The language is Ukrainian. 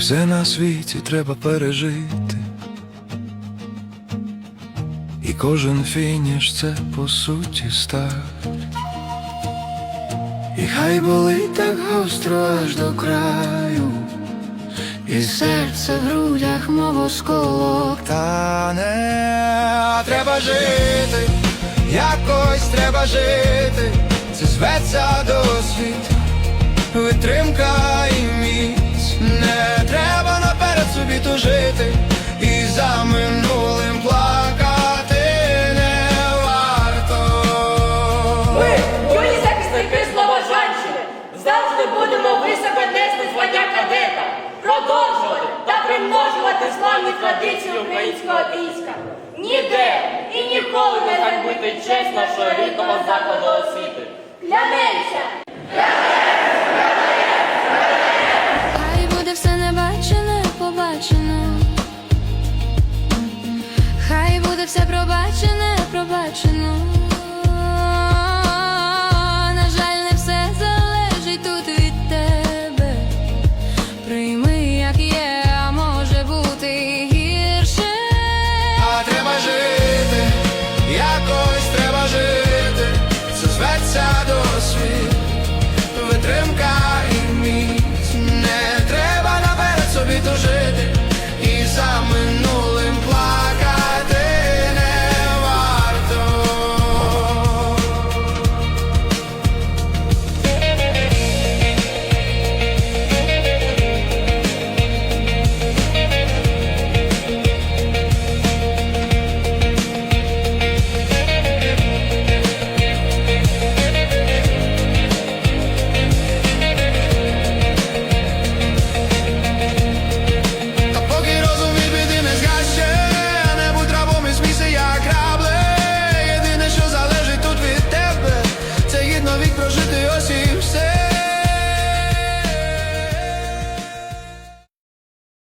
все на світі треба пережити. І кожен фініш це по суті старт. І хай болить так гостро аж до краю, і серце в грудях, мов осколок тане, треба жити, якось треба жити, це зветься досвід, витримка традиції українського війська. Ніде і ніколи не ганьбити честь нашого рідного закладу освіти. Клянемся! Хай буде все небачене, побачено. Хай буде все пробачене,